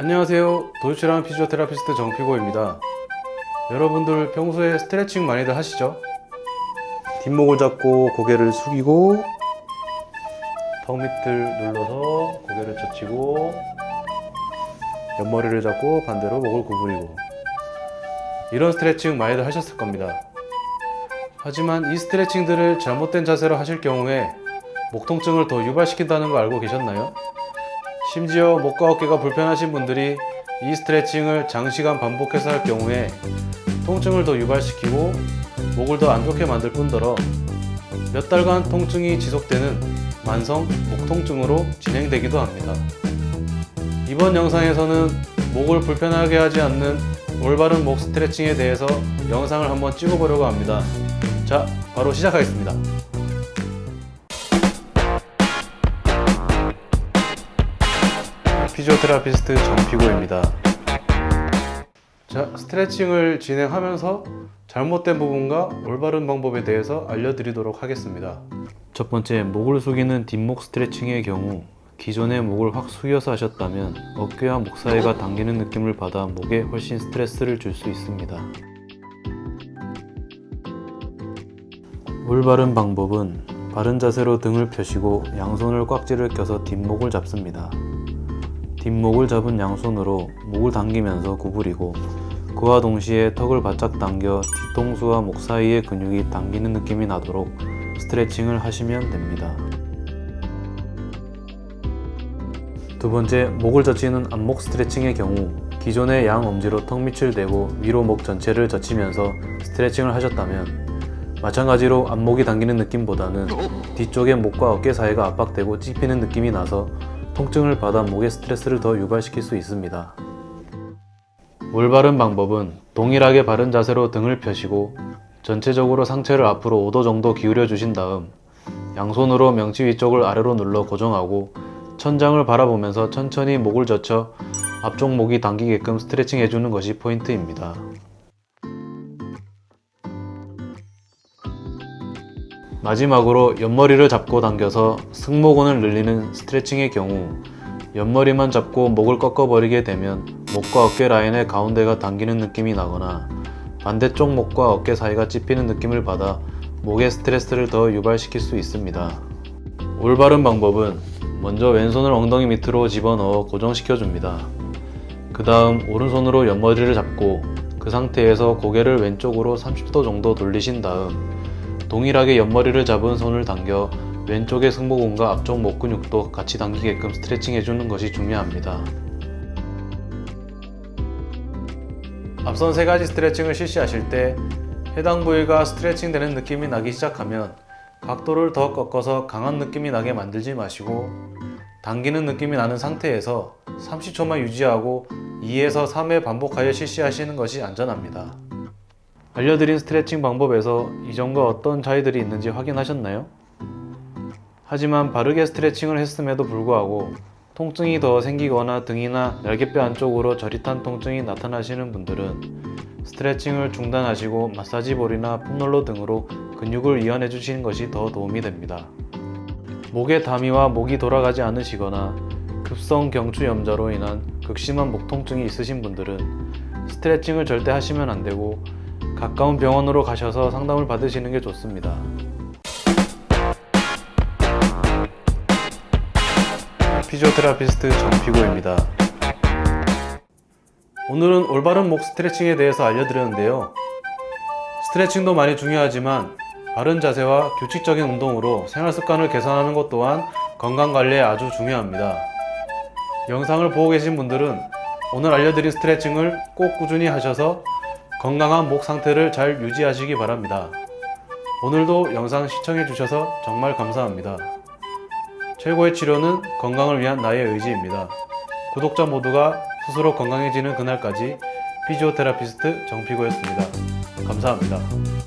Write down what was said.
안녕하세요. 도이치랑 피지오테라피스트 정피고입니다. 여러분들 평소에 스트레칭 많이들 하시죠? 뒷목을 잡고 고개를 숙이고 턱 밑을 눌러서 고개를 젖히고 옆머리를 잡고 반대로 목을 구부리고 이런 스트레칭 많이들 하셨을 겁니다. 하지만 이 스트레칭들을 잘못된 자세로 하실 경우에 목 통증을 더 유발시킨다는 거 알고 계셨나요? 심지어 목과 어깨가 불편하신 분들이 이 스트레칭을 장시간 반복해서 할 경우에 통증을 더 유발시키고 목을 더 안 좋게 만들 뿐더러 몇 달간 통증이 지속되는 만성 목 통증으로 진행되기도 합니다. 이번 영상에서는 목을 불편하게 하지 않는 올바른 목 스트레칭에 대해서 영상을 한번 찍어보려고 합니다. 자, 바로 시작하겠습니다. 피지오테라피스트 정피고입니다. 자, 스트레칭을 진행하면서 잘못된 부분과 올바른 방법에 대해서 알려드리도록 하겠습니다. 첫 번째, 목을 숙이는 뒷목 스트레칭의 경우 기존에 목을 확 숙여서 하셨다면 어깨와 목 사이가 당기는 느낌을 받아 목에 훨씬 스트레스를 줄 수 있습니다. 올바른 방법은 바른 자세로 등을 펴시고 양손을 꽉지를 껴서 뒷목을 잡습니다. 뒷목을 잡은 양손으로 목을 당기면서 구부리고 그와 동시에 턱을 바짝 당겨 뒤통수와 목 사이의 근육이 당기는 느낌이 나도록 스트레칭을 하시면 됩니다. 두 번째, 목을 젖히는 안목 스트레칭의 경우 기존의 양 엄지로 턱 밑을 대고 위로 목 전체를 젖히면서 스트레칭을 하셨다면 마찬가지로 안목이 당기는 느낌보다는 뒤쪽의 목과 어깨 사이가 압박되고 찝히는 느낌이 나서 통증을 받아 목에 스트레스를 더 유발시킬 수 있습니다. 올바른 방법은 동일하게 바른 자세로 등을 펴시고 전체적으로 상체를 앞으로 5도 정도 기울여 주신 다음 양손으로 명치 위쪽을 아래로 눌러 고정하고 천장을 바라보면서 천천히 목을 젖혀 앞쪽 목이 당기게끔 스트레칭 해주는 것이 포인트입니다. 마지막으로 옆머리를 잡고 당겨서 승모근을 늘리는 스트레칭의 경우 옆머리만 잡고 목을 꺾어버리게 되면 목과 어깨 라인의 가운데가 당기는 느낌이 나거나 반대쪽 목과 어깨 사이가 찝히는 느낌을 받아 목에 스트레스를 더 유발시킬 수 있습니다. 올바른 방법은 먼저 왼손을 엉덩이 밑으로 집어넣어 고정시켜 줍니다. 그 다음 오른손으로 옆머리를 잡고 그 상태에서 고개를 왼쪽으로 30도 정도 돌리신 다음 동일하게 옆머리를 잡은 손을 당겨 왼쪽의 승모근과 앞쪽 목 근육도 같이 당기게끔 스트레칭 해주는 것이 중요합니다. 앞선 세 가지 스트레칭을 실시하실 때 해당 부위가 스트레칭 되는 느낌이 나기 시작하면 각도를 더 꺾어서 강한 느낌이 나게 만들지 마시고 당기는 느낌이 나는 상태에서 30초만 유지하고 2에서 3회 반복하여 실시하시는 것이 안전합니다. 알려드린 스트레칭 방법에서 이전과 어떤 차이들이 있는지 확인하셨나요? 하지만 바르게 스트레칭을 했음에도 불구하고 통증이 더 생기거나 등이나 날개뼈 안쪽으로 저릿한 통증이 나타나시는 분들은 스트레칭을 중단하시고 마사지볼이나 폼롤러 등으로 근육을 이완해 주시는 것이 더 도움이 됩니다. 목의 다미와 목이 돌아가지 않으시거나 급성 경추 염좌로 인한 극심한 목 통증이 있으신 분들은 스트레칭을 절대 하시면 안 되고 가까운 병원으로 가셔서 상담을 받으시는 게 좋습니다. 피지오테라피스트 정피고입니다. 오늘은 올바른 목 스트레칭에 대해서 알려드렸는데요. 스트레칭도 많이 중요하지만 바른 자세와 규칙적인 운동으로 생활 습관을 개선하는 것 또한 건강 관리에 아주 중요합니다. 영상을 보고 계신 분들은 오늘 알려드린 스트레칭을 꼭 꾸준히 하셔서 건강한 목 상태를 잘 유지하시기 바랍니다. 오늘도 영상 시청해 주셔서 정말 감사합니다. 최고의 치료는 건강을 위한 나의 의지입니다. 구독자 모두가 스스로 건강해지는 그날까지 피지오테라피스트 정피고였습니다. 감사합니다.